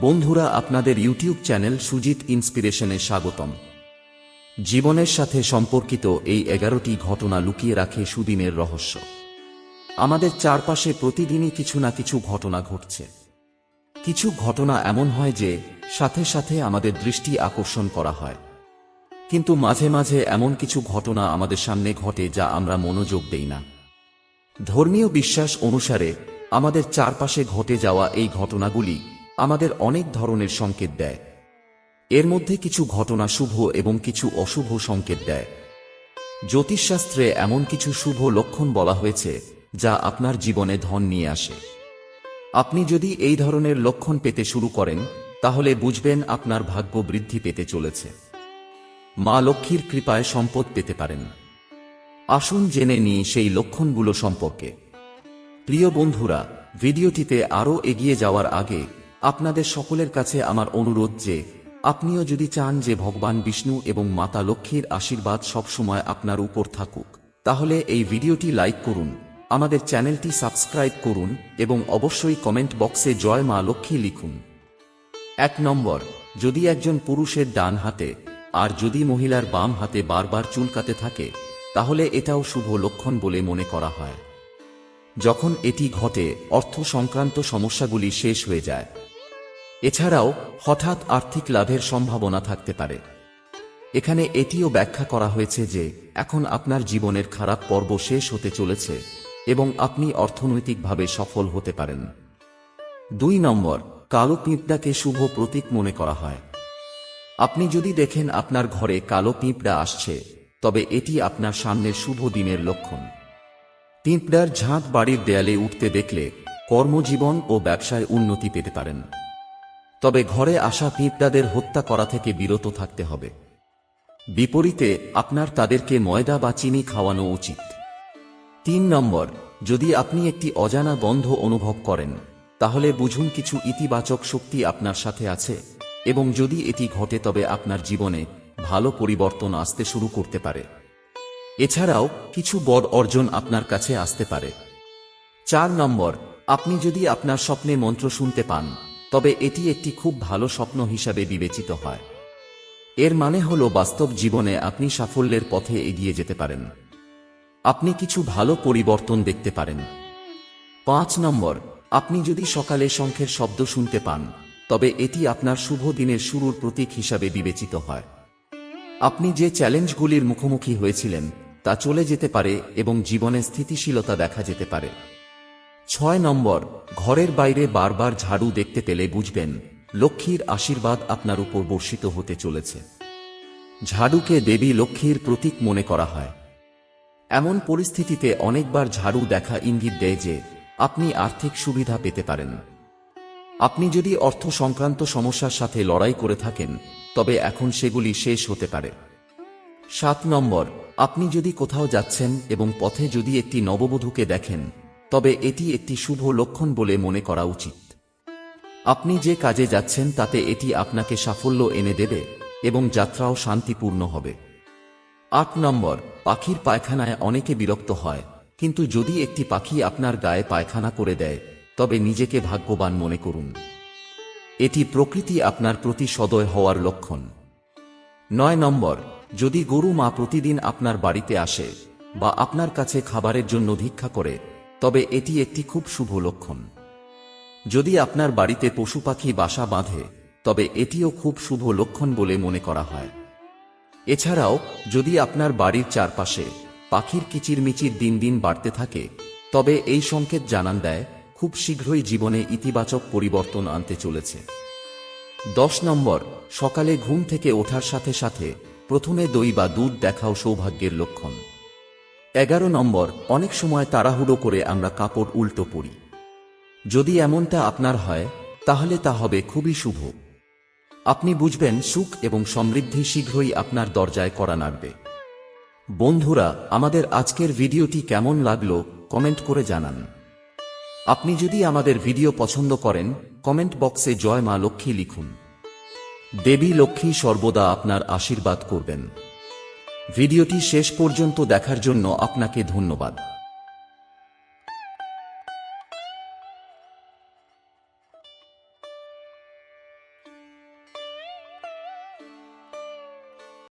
বন্ধুরা, আপনাদের YouTube channel Sujit ইন্সপিরেশনে স্বাগতম। জীবনের সাথে সম্পর্কিত এই এগারোটি ঘটনা লুকিয়ে রাখে সুদিনের রহস্য। আমাদের চারপাশে প্রতিদিনই কিছু না কিছু ঘটনা ঘটছে। কিছু ঘটনা এমন হয় যে, সাথে সাথে আমাদের দৃষ্টি আকর্ষণ করা হয়। কিন্তু মাঝে মাঝে এমন কিছু ঘটনা আমাদের সামনে ঘটে যা আমরা মনোযোগ দেই না। ধর্মীয় বিশ্বাস অনুসারে, আমাদের চারপাশে ঘটে যাওয়া এই ঘটনাগুলি আমাদের অনেক ধরনের সংকেত দেয়। এর মধ্যে কিছু ঘটনা শুভ এবং কিছু অশুভ সংকেত দেয়। জ্যোতিষশাস্ত্রে এমন কিছু শুভ লক্ষণ বলা হয়েছে, যা আপনার জীবনে ধন নিয়ে আসে। আপনি যদি এই ধরনের লক্ষণ পেতে শুরু করেন, তাহলে বুঝবেন আপনার ভাগ্য বৃদ্ধি পেতে চলেছে। মা লক্ষ্মীর কৃপায় সম্পদ পেতে পারেন। আসুন জেনে নিই সেই লক্ষণগুলো সম্পর্কে। প্রিয় বন্ধুরা, ভিডিওটিতে আরও এগিয়ে যাওয়ার আগে আপনাদের সকলের কাছে আমার অনুরোধ যে, আপনিও যদি চান যে ভগবান বিষ্ণু এবং মাতা লক্ষ্মীর আশীর্বাদ সবসময় আপনার উপর থাকুক, তাহলে এই ভিডিওটি লাইক করুন, আমাদের চ্যানেলটি সাবস্ক্রাইব করুন এবং অবশ্যই কমেন্ট বক্সে জয় মা লক্ষ্মী লিখুন। এক নম্বর, যদি একজন পুরুষের ডান হাতে আর যদি মহিলার বাম হাতে বারবার চুলকাতে থাকে, তাহলে এটাও শুভ লক্ষণ বলে মনে করা হয়। যখন এটি ঘটে অর্থ সংক্রান্ত সমস্যাগুলি শেষ হয়ে যায়। এছাড়াও হঠাৎ আর্থিক লাভের সম্ভাবনা থাকতে পারে। এখানে এটিও ব্যাখ্যা করা হয়েছে যে এখন আপনার জীবনের খারাপ পর্ব শেষ হতে চলেছে এবং আপনি অর্থনৈতিকভাবে সফল হতে পারেন। দুই নম্বর, কালো পিঁপড়াকে শুভ প্রতীক মনে করা হয়। আপনি যদি দেখেন আপনার ঘরে কালো পিঁপড়া আসছে, তবে এটি আপনার সামনের শুভ দিনের লক্ষণ। পিঁপড়ার ঝাঁক বাড়ির দেয়ালে উঠতে দেখলে কর্মজীবন ও ব্যবসায় উন্নতি পেতে পারেন। তবে ঘরে আসা পিঁপড়াদের হত্যা করা থেকে বিরত থাকতে হবে। বিপরীতে, আপনার তাদেরকে ময়দা বা চিনি খাওয়ানো উচিত। তিন নম্বর, যদি আপনি একটি অজানা গন্ধ অনুভব করেন, তাহলে বুঝুন কিছু ইতিবাচক শক্তি আপনার সাথে আছে এবং যদি এটি ঘটে তবে আপনার জীবনে ভালো পরিবর্তন আসতে শুরু করতে পারে। এছাড়াও, কিছু বড় অর্জন আপনার কাছে আসতে পারে। চার নম্বর, আপনি যদি আপনার স্বপ্নে মন্ত্র শুনতে পান তবে এটি একটি খুব ভালো স্বপ্ন হিসাবে বিবেচিত হয়। এর মানে হল বাস্তব জীবনে আপনি সাফল্যের পথে এগিয়ে যেতে পারেন। আপনি কিছু ভালো পরিবর্তন দেখতে পারেন। পাঁচ নম্বর, আপনি যদি সকালে শঙ্খের শব্দ শুনতে পান, তবে এটি আপনার শুভ দিনের শুরুর প্রতীক হিসাবে বিবেচিত হয়। আপনি যে চ্যালেঞ্জগুলির মুখোমুখি হয়েছিলেন, তা চলে যেতে পারে এবং জীবনে স্থিতিশীলতা দেখা যেতে পারে। ছয় নম্বর, ঘরের বাইরে বারবার ঝাড়ু দেখতে পেলে বুঝবেন, লক্ষ্মীর আশীর্বাদ আপনার উপর বর্ষিত হতে চলেছে। ঝাড়ুকে দেবী লক্ষ্মীর প্রতীক মনে করা হয়। এমন পরিস্থিতিতে অনেকবার ঝাড়ু দেখা ইঙ্গিত দেয় যে, আপনি আর্থিক সুবিধা পেতে পারেন। আপনি যদি অর্থ সংক্রান্ত সমস্যার সাথে লড়াই করে থাকেন, তবে এখন সেগুলি শেষ হতে পারে। সাত নম্বর, আপনি যদি কোথাও যাচ্ছেন এবং পথে যদি একটি নববধূকে দেখেন তবে এটি একটি শুভ লক্ষণ বলে মনে করা উচিত। আপনি যে কাজে যাচ্ছেন তাতে এটি আপনাকে সাফল্য এনে দেবে এবং যাত্রাও শান্তিপূর্ণ হবে। আট নম্বর, পাখির পায়খানায় অনেকে বিরক্ত হয়, কিন্তু যদি একটি পাখি আপনার গায়ে পায়খানা করে দেয়, তবে নিজেকে ভাগ্যবান মনে করুন। এটি প্রকৃতি আপনার প্রতি সদয় হওয়ার লক্ষণ। নয় নম্বর, যদি গরু মা প্রতিদিন আপনার বাড়িতে আসে বা আপনার কাছে খাবারের জন্য ভিক্ষা করে তবে এটি একটি খুব শুভ লক্ষণ। যদি আপনার বাড়িতে পশু পাখি বাসা বাঁধে, তবে এটিও খুব শুভ লক্ষণ বলে মনে করা হয়। এছাড়াও, যদি আপনার বাড়ির চারপাশে পাখির কিচিরমিচির দিন দিন বাড়তে থাকে, তবে এই সংকেত জানান দেয়, খুব শীঘ্রই জীবনে ইতিবাচক পরিবর্তন আনতে চলেছে। দশ নম্বর, সকালে ঘুম থেকে ওঠার সাথে সাথে প্রথমে দই বা দুধ দেখাও সৌভাগ্যের লক্ষণ। এগারো নম্বর, অনেক সময় তাড়াহুড়ো করে আমরা কাপড় উল্টো পরি। যদি এমনটা আপনার হয়, তাহলে তা হবে খুবই শুভ। আপনি বুঝবেন সুখ এবং সমৃদ্ধি শীঘ্রই আপনার দরজায় করা নাড়বে। বন্ধুরা, আমাদের আজকের ভিডিওটি কেমন লাগল, কমেন্ট করে জানান। আপনি যদি আমাদের ভিডিও পছন্দ করেন, কমেন্ট বক্সে জয় মা লক্ষ্মী লিখুন। দেবী লক্ষ্মী সর্বদা আপনার আশীর্বাদ করবেন। ভিডিওটি শেষ পর্যন্ত দেখার জন্য আপনাকে ধন্যবাদ।